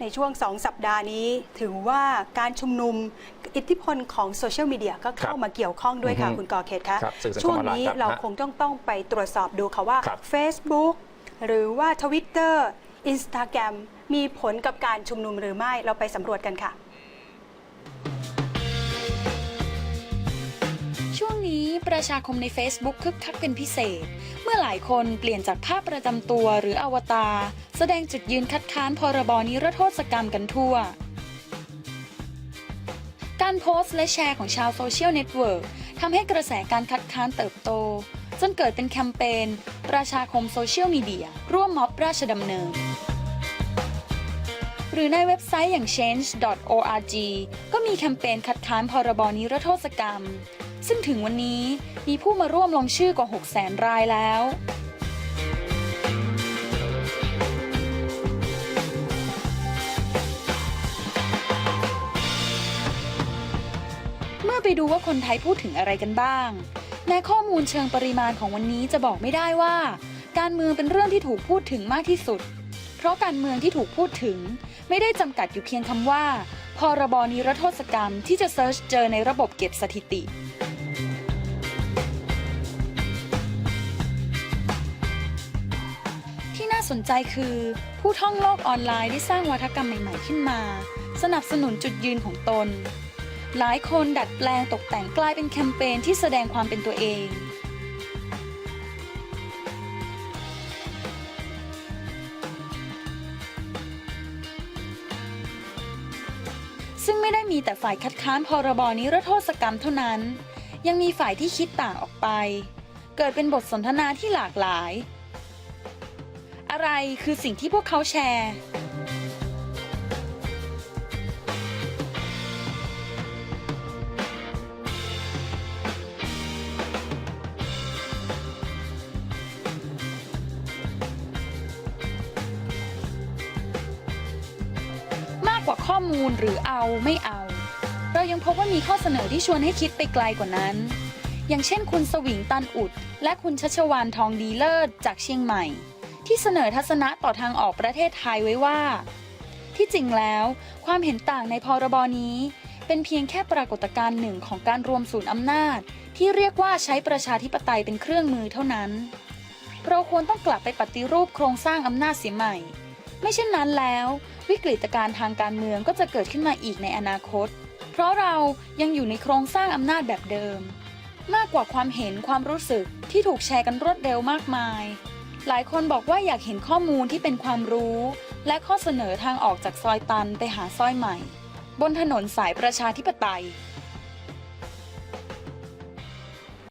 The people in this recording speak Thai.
ในช่วง 2 สัปดาห์นี้ ถือว่าการชุมนุมอิทธิพลของโซเชียลมีเดียก็เข้าครับมาเกี่ยวข้องด้วยค่ะอือฮึคุณกอเขตคะครับสื่อสังคมช่วงออนไลน์นี้ครับเราฮะคงต้องต้องไปตรวจสอบดูค่ะว่าครับ Facebook หรือว่า Twitter Instagram มีผลกับการชุมนุมหรือไม่เราไปสำรวจกันค่ะ ช่วงนี้ประชาคมใน Facebook คึกคักเป็นพิเศษ เมื่อหลายคนเปลี่ยนจากภาพประจำตัวหรืออวตารแสดงจุดยืนคัดค้านพรบนิรโทษกรรมกันทั่ว การโพสต์และแชร์ของชาวโซเชียลเน็ตเวิร์กทำให้กระแสการคัดค้านเติบโต จนเกิดเป็นแคมเปญประชาคมโซเชียลมีเดียร่วมม็อบราชดำเนิน หรือในเว็บไซต์อย่าง change.org ก็มีแคมเปญคัดค้านพรบนิรโทษกรรม ซึ่งถึงวันนี้มีผู้มาร่วมลงชื่อกว่า6 0 0 0 0 รายแล้ว เมื่อไปดูว่าคนไทยพูดถึงอะไรกันบ้าง แม้ข้อมูลเชิงปริมาณของวันนี้จะบอกไม่ได้ว่า การเมืองเป็นเรื่องที่ถูกพูดถึงมากที่สุด เพราะการเมืองที่ถูกพูดถึง ไม่ได้จำกัดอยู่เพียงคำว่าพรบนิรโทษกรรมที่จะเซิร์ชเจอในระบบเก็บสถิติ สนใจคือ ผู้ท่องโลกออนไลน์ได้สร้างวัฒกรรมใหม่ๆขึ้นมา สนับสนุนจุดยืนของตน หลายคนดัดแปลงตกแต่งกลายเป็นแคมเปญที่แสดงความเป็นตัวเองซึ่งไม่ได้มีแต่ฝ่ายคัดค้านพรบนิรโทษกรรมเท่านั้น ยังมีฝ่ายที่คิดต่างออกไป เกิดเป็นบทสนทนาที่หลากหลาย อะไรคือสิ่งที่พวกเขาแชร์ มากกว่าข้อมูลหรือเอาไม่เอา เรายังพบว่ามีข้อเสนอที่ชวนให้คิดไปไกลกว่านั้น อย่างเช่นคุณสวิงตันอุด และคุณชัชวานทองดีเลิศจากเชียงใหม่ ที่เสนอทัศนะต่อทางออกประเทศไทยไว้ว่า ที่จริงแล้วความเห็นต่างในพรบนี้ เป็นเพียงแค่ปรากฏการณ์หนึ่งของการรวมศูนย์อำนาจ ที่เรียกว่าใช้ประชาธิปไตยเป็นเครื่องมือเท่านั้น เราควรต้องกลับไปปฏิรูปโครงสร้างอำนาจเสียใหม่ ไม่เช่นนั้นแล้ว วิกฤตการณ์ทางการเมืองก็จะเกิดขึ้นมาอีกในอนาคต เพราะเรายังอยู่ในโครงสร้างอำนาจแบบเดิมมากกว่าความเห็นความรู้สึกที่ถูกแชร์กันรวดเร็วมากมาย หลายคนบอกว่าอยากเห็นข้อมูลที่เป็นความรู้ และข้อเสนอทางออกจากซอยตันไปหาซอยใหม่ บนถนนสายประชาธิปไตย